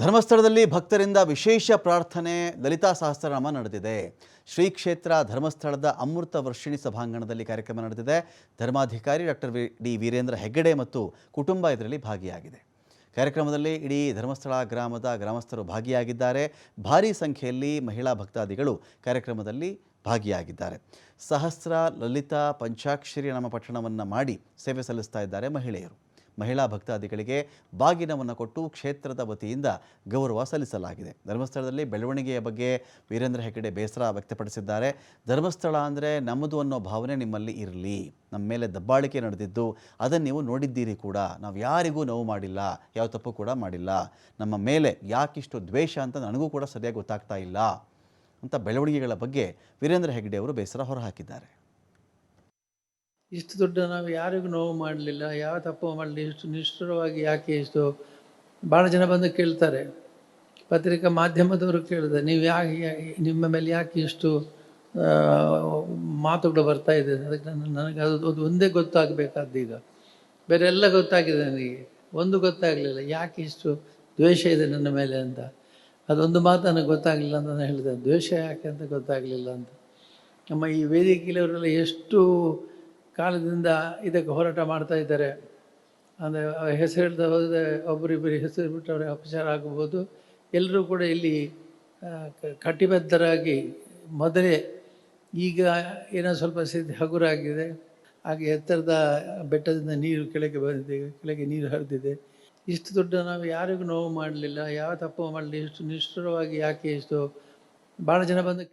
ಧರ್ಮಸ್ಥಳದಲ್ಲಿ ಭಕ್ತರಿಂದ ವಿಶೇಷ ಪ್ರಾರ್ಥನೆ ಲಲಿತಾ ಸಹಸ್ರನಾಮ ನಡೆದಿದೆ. ಶ್ರೀ ಕ್ಷೇತ್ರ ಧರ್ಮಸ್ಥಳದ ಅಮೃತ ವರ್ಷಿಣಿ ಸಭಾಂಗಣದಲ್ಲಿ ಕಾರ್ಯಕ್ರಮ ನಡೆದಿದೆ. ಧರ್ಮಾಧಿಕಾರಿ doctor V D Veerendra Heggade ಮತ್ತು ಕುಟುಂಬ ಇದರಲ್ಲಿ ಭಾಗಿಯಾಗಿದೆ. ಕಾರ್ಯಕ್ರಮದಲ್ಲಿ ಇಡೀ ಧರ್ಮಸ್ಥಳ ಗ್ರಾಮದ ಗ್ರಾಮಸ್ಥರು ಭಾಗಿಯಾಗಿದ್ದಾರೆ. ಭಾರೀ ಸಂಖ್ಯೆಯಲ್ಲಿ ಮಹಿಳಾ ಭಕ್ತಾದಿಗಳು ಕಾರ್ಯಕ್ರಮದಲ್ಲಿ ಭಾಗಿಯಾಗಿದ್ದಾರೆ. ಸಹಸ್ರ ಲಲಿತಾ ಪಂಚಾಕ್ಷರಿ ನಾಮ ಪಠಣವನ್ನು ಮಾಡಿ ಸೇವೆ ಸಲ್ಲಿಸ್ತಾ ಇದ್ದಾರೆ ಮಹಿಳೆಯರು. ಮಹಿಳಾ ಭಕ್ತಾದಿಗಳಿಗೆ ಬಾಗಿನವನ್ನು ಕೊಟ್ಟು ಕ್ಷೇತ್ರದ ವತಿಯಿಂದ ಗೌರವ ಸಲ್ಲಿಸಲಾಗಿದೆ. ಧರ್ಮಸ್ಥಳದಲ್ಲಿ ಬೆಳವಣಿಗೆಯ ಬಗ್ಗೆ ವೀರೇಂದ್ರ ಹೆಗ್ಗಡೆ ಬೇಸರ ವ್ಯಕ್ತಪಡಿಸಿದ್ದಾರೆ. ಧರ್ಮಸ್ಥಳ ಅಂದರೆ ನಮ್ಮದು ಅನ್ನೋ ಭಾವನೆ ನಿಮ್ಮಲ್ಲಿ ಇರಲಿ. ನಮ್ಮ ಮೇಲೆ ದಬ್ಬಾಳಿಕೆ ನಡೆದಿದ್ದು ಅದನ್ನು ನೀವು ನೋಡಿದ್ದೀರಿ ಕೂಡ. ನಾವು ಯಾರಿಗೂ ನೋವು ಮಾಡಿಲ್ಲ, ಯಾವ ತಪ್ಪು ಕೂಡ ಮಾಡಿಲ್ಲ. ನಮ್ಮ ಮೇಲೆ ಯಾಕಿಷ್ಟು ದ್ವೇಷ ಅಂತ ನನಗೂ ಕೂಡ ಸರಿಯಾಗಿ ಗೊತ್ತಾಗ್ತಾ ಇಲ್ಲ ಅಂತ ಬೆಳವಣಿಗೆಗಳ ಬಗ್ಗೆ ವೀರೇಂದ್ರ ಹೆಗ್ಗಡೆ ಅವರು ಬೇಸರ ಹೊರಹಾಕಿದ್ದಾರೆ. ಇಷ್ಟು ದೊಡ್ಡ ನಾವು ಯಾರಿಗೂ ನೋವು ಮಾಡಲಿಲ್ಲ, ಯಾವ ತಪ್ಪು ಮಾಡಲಿ, ಇಷ್ಟು ನಿಷ್ಠುರವಾಗಿ ಯಾಕೆ ಇಷ್ಟು? ಭಾಳ ಜನ ಬಂದು ಕೇಳ್ತಾರೆ. ಪತ್ರಿಕಾ ಮಾಧ್ಯಮದವರು ಕೇಳಿದೆ ನೀವು ಯಾಕೆ, ನಿಮ್ಮ ಮೇಲೆ ಯಾಕೆ ಇಷ್ಟು ಮಾತುಗಳು ಬರ್ತಾ ಇದೆ? ಅದಕ್ಕೆ ನನಗೆ ಅದು ಅದು ಒಂದೇ ಗೊತ್ತಾಗಬೇಕಾದ್ದು ಈಗ. ಬೇರೆ ಎಲ್ಲ ಗೊತ್ತಾಗಿದೆ ನನಗೆ. ಒಂದು ಗೊತ್ತಾಗಲಿಲ್ಲ, ಯಾಕೆ ಇಷ್ಟು ದ್ವೇಷ ಇದೆ ನನ್ನ ಮೇಲೆ ಅಂತ. ಅದೊಂದು ಮಾತು ನನಗೆ ಗೊತ್ತಾಗಲಿಲ್ಲ ಅಂತ ನಾನು ಹೇಳಿದೆ. ದ್ವೇಷ ಯಾಕೆ ಅಂತ ಗೊತ್ತಾಗಲಿಲ್ಲ ಅಂತ. ನಮ್ಮ ಈ ವೇದಿಕೆಯವರೆಲ್ಲ ಎಷ್ಟು ಕಾಲದಿಂದ ಇದಕ್ಕೆ ಹೋರಾಟ ಮಾಡ್ತಾ ಇದ್ದಾರೆ. ಅಂದರೆ ಹೆಸರು ಹೇಳ್ತಾ ಹೋದರೆ ಒಬ್ಬರಿಬ್ಬರು ಹೆಸರು ಬಿಟ್ಟು ಅವರಿಗೆ ಅಪಚಾರ ಆಗಬಹುದು. ಎಲ್ಲರೂ ಕೂಡ ಇಲ್ಲಿ ಕಟಿಬದ್ಧರಾಗಿ ಮೊದಲೇ ಈಗ ಏನೋ ಸ್ವಲ್ಪ ಹಗುರ ಹಗುರಾಗಿದೆ. ಹಾಗೆ ಎತ್ತರದ ಬೆಟ್ಟದಿಂದ ನೀರು ಕೆಳಗೆ ಬಂದಿದೆ, ಕೆಳಗೆ ನೀರು ಹರಿದಿದೆ. ಇಷ್ಟು ದೊಡ್ಡ ನಾವು ಯಾರಿಗೂ ನೋವು ಮಾಡಲಿಲ್ಲ, ಯಾವ ತಪ್ಪು ಮಾಡಲಿ ಇಷ್ಟು ನಿಷ್ಠುರವಾಗಿ ಯಾಕೆ ಇಷ್ಟು? ಭಾಳ ಜನ ಬಂದು